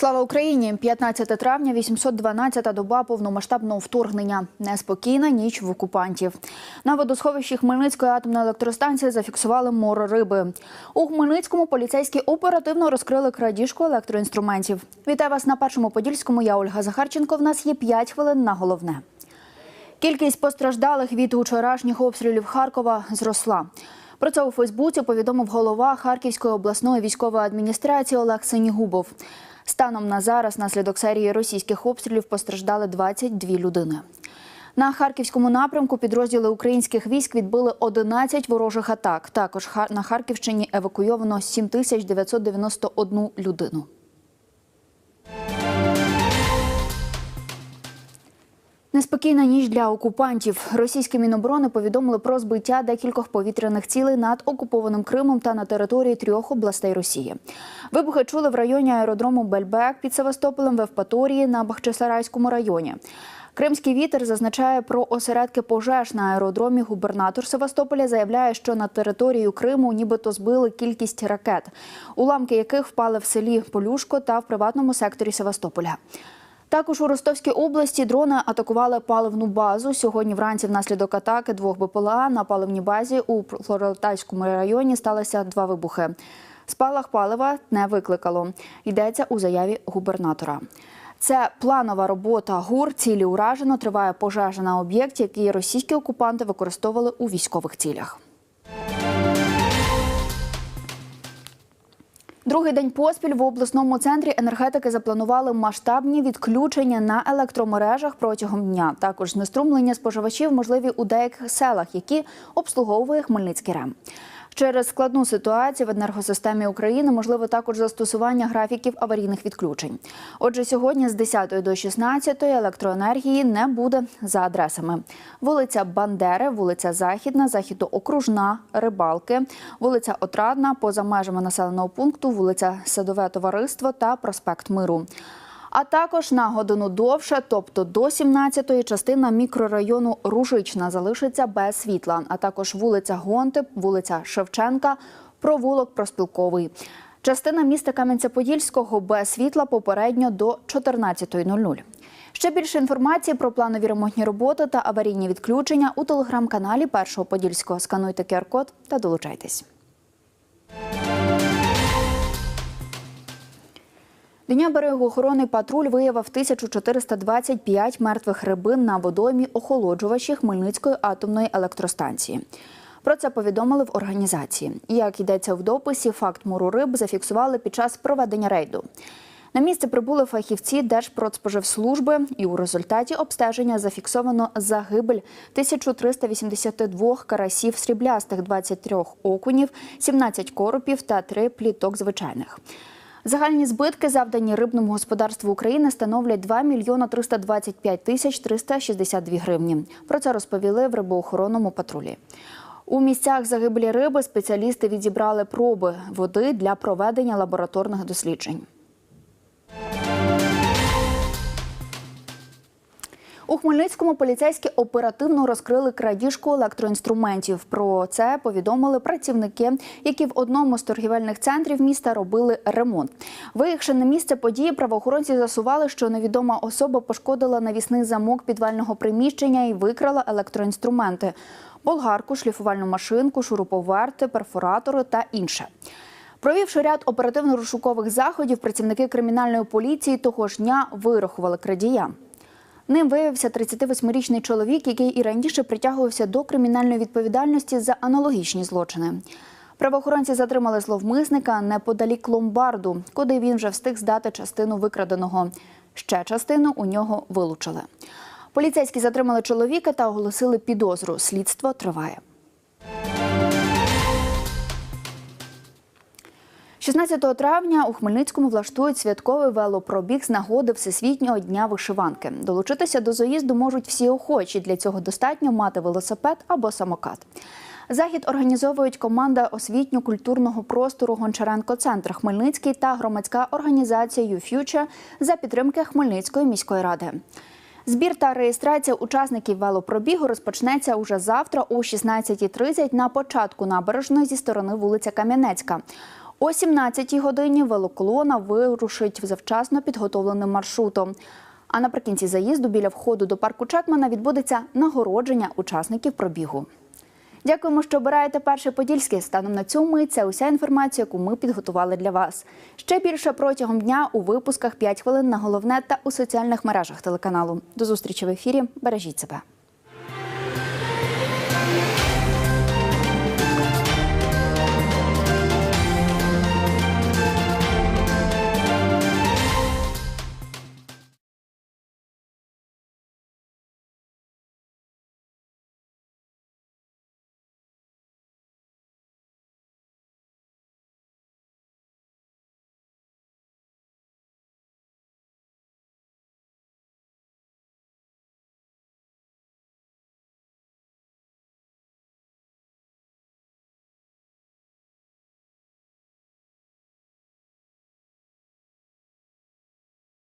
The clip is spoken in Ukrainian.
Слава Україні! 15 травня, 812-та доба повномасштабного вторгнення. Неспокійна ніч в окупантів. На водосховищі Хмельницької атомної електростанції зафіксували море риби. У Хмельницькому поліцейські оперативно розкрили крадіжку електроінструментів. Вітаю вас на першому подільському. Я Ольга Захарченко. В нас є 5 хвилин на головне. Кількість постраждалих від вчорашніх обстрілів Харкова зросла. Про це у Фейсбуці повідомив голова Харківської обласної військової адміністрації Олег Синігубов. Станом на зараз, наслідок серії російських обстрілів, постраждали 22 людини. На харківському напрямку підрозділи українських військ відбили 11 ворожих атак. Також на Харківщині евакуйовано 7991 людину. Неспокійна ніч для окупантів. Російські міноборони повідомили про збиття декількох повітряних цілей над окупованим Кримом та на території трьох областей Росії. Вибухи чули в районі аеродрому Бельбек під Севастополем в Евпаторії на Бахчисарайському районі. Кримський вітер зазначає про осередки пожеж на аеродромі. Губернатор Севастополя заявляє, що на територію Криму нібито збили кількість ракет, уламки яких впали в селі Полюшко та в приватному секторі Севастополя. Також у Ростовській області дрони атакували паливну базу. Сьогодні вранці внаслідок атаки двох БПЛА на паливній базі у Флорентайському районі сталося два вибухи. Спалах палива не викликало. Йдеться у заяві губернатора. Це планова робота ГУР. Цілі уражено. Триває пожежа на об'єкті, який російські окупанти використовували у військових цілях. Другий день поспіль в обласному центрі енергетики запланували масштабні відключення на електромережах протягом дня. Також знеструмлення споживачів можливі у деяких селах, які обслуговує Хмельницький РЕМ. Через складну ситуацію в енергосистемі України можливо також застосування графіків аварійних відключень. Отже, сьогодні з 10 до 16 електроенергії не буде за адресами: вулиця Бандери, вулиця Західна, Західоокружна, Рибалки, вулиця Отрадна, поза межами населеного пункту, вулиця Садове Товариство та проспект Миру. А також на годину довше, тобто до 17-ї, частина мікрорайону Ружична залишиться без світла, а також вулиця Гонти, вулиця Шевченка, провулок Проспілковий. Частина міста Кам'янця-Подільського без світла попередньо до 14.00. Ще більше інформації про планові ремонтні роботи та аварійні відключення у телеграм-каналі Першого Подільського. Скануйте QR-код та долучайтесь. Дня берегоохоронний патруль виявив 1425 мертвих рибин на водоймі охолоджувачі Хмельницької атомної електростанції. Про це повідомили в організації. Як йдеться в дописі, факт мору риб зафіксували під час проведення рейду. На місце прибули фахівці Держпродспоживслужби, і у результаті обстеження зафіксовано загибель 1382 карасів сріблястих, 23 окунів, 17 коропів та 3 пліток звичайних. Загальні збитки, завдані рибному господарству України, становлять 2 мільйона 325 тисяч 362 гривні. Про це розповіли в рибоохоронному патрулі. У місцях загибелі риби спеціалісти відібрали проби води для проведення лабораторних досліджень. У Хмельницькому поліцейські оперативно розкрили крадіжку електроінструментів. Про це повідомили працівники, які в одному з торгівельних центрів міста робили ремонт. Виїхавши на місце події, правоохоронці засували, що невідома особа пошкодила навісний замок підвального приміщення і викрала електроінструменти: болгарку, шліфувальну машинку, шуруповерти, перфоратори та інше. Провівши ряд оперативно-розшукових заходів, працівники кримінальної поліції того ж дня вирахували крадія. Ним виявився 38-річний чоловік, який і раніше притягувався до кримінальної відповідальності за аналогічні злочини. Правоохоронці затримали зловмисника неподалік ломбарду, куди він вже встиг здати частину викраденого. Ще частину у нього вилучили. Поліцейські затримали чоловіка та оголосили підозру. Слідство триває. 16 травня у Хмельницькому влаштують святковий велопробіг з нагоди Всесвітнього дня вишиванки. Долучитися до заїзду можуть всі охочі. Для цього достатньо мати велосипед або самокат. Захід організовують команда освітньо-культурного простору Гончаренко Центр Хмельницький та громадська організація «YouFuture» за підтримки Хмельницької міської ради. Збір та реєстрація учасників велопробігу розпочнеться уже завтра о 16.30 на початку набережної зі сторони вулиця Кам'янецька. О 17-й годині велоколона вирушить завчасно підготовленим маршрутом. А наприкінці заїзду біля входу до парку Чекмана відбудеться нагородження учасників пробігу. Дякуємо, що обираєте перший подільський. Станом на цю мить це уся інформація, яку ми підготували для вас. Ще більше протягом дня у випусках «5 хвилин на головне та у соціальних мережах телеканалу. До зустрічі в ефірі. Бережіть себе.